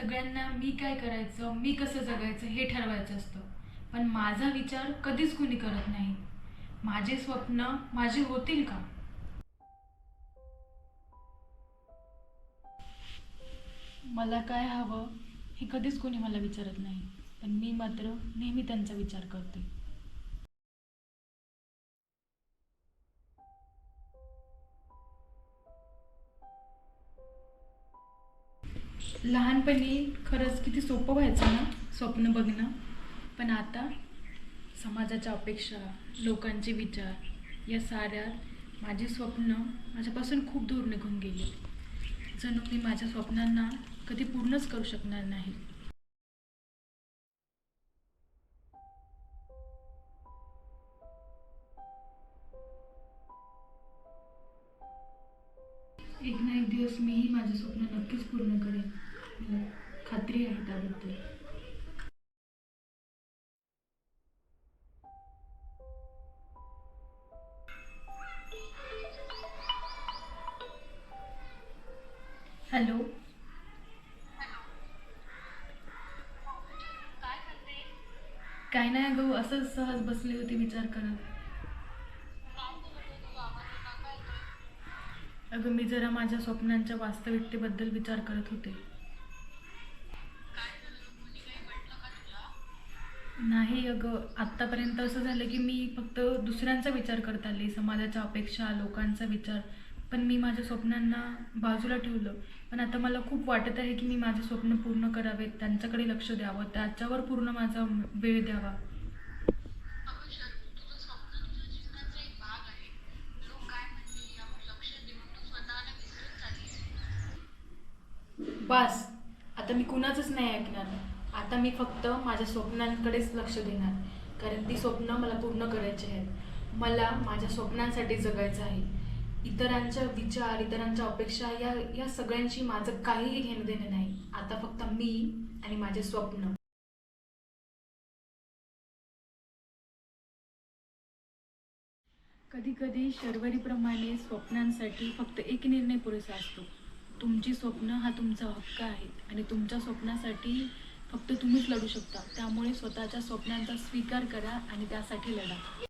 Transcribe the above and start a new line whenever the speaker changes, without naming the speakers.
सगळ्यांना मी काय करायचं मी कसं जगायचं हे ठरवायचं असतं. पण माझा विचार कधीच कुणी करत नाही. माझे स्वप्न माझे होतील का? मला काय हवं हे कधीच कोणी मला विचारत नाही. पण मी मात्र नेहमी त्यांचा विचार करते. लहानपणी खरंच किती सोपं व्हायचं ना स्वप्न बघणं. पण आता समाजाच्या अपेक्षा लोकांचे विचार या साऱ्यात माझी स्वप्न माझ्यापासून खूप दूर निघून गेली. जणू मी माझ्या स्वप्नांना कधी पूर्णच करू शकणार नाही. एक ना एक दिवस मीही माझे स्वप्न नक्कीच पूर्ण करेन. खात्री आहे त्याबद्दल. हॅलो. काय नाही गो असंच सहज बसली होती विचार करत. अगं मी जरा माझ्या स्वप्नांच्या वास्तविकतेबद्दल विचार करत होते. नाही अगं आत्तापर्यंत असं झालं की मी फक्त दुसऱ्यांचा विचार करत आली समाजाच्या अपेक्षा लोकांचा विचार. पण मी माझ्या स्वप्नांना बाजूला ठेवलं. पण आता मला खूप वाटत आहे की मी माझे स्वप्न पूर्ण करावेत त्यांच्याकडे लक्ष द्यावं त्याच्यावर पूर्ण माझा वेळ द्यावा. बस आता मी कुणाचंच नाही ऐकणार. आता मी फक्त माझ्या स्वप्नांकडेच लक्ष देणार. कारण ती स्वप्न मला पूर्ण करायची आहेत. मला माझ्या स्वप्नांसाठी जगायचं आहे. इतरांच्या विचार इतरांच्या अपेक्षा या या सगळ्यांशी माझं काहीही घेणं देणं नाही. आता फक्त मी आणि माझे स्वप्न. कधी कधी शर्वरीप्रमाणे स्वप्नांसाठी फक्त एक निर्णय पुरेसा असतो. तुमची स्वप्न हा तुमचा हक्क आहे आणि तुमच्या स्वप्नासाठी फक्त तुम्हीच लढू शकता. त्यामुळे स्वतःच्या स्वप्नांचा स्वीकार करा आणि त्यासाठी लढा.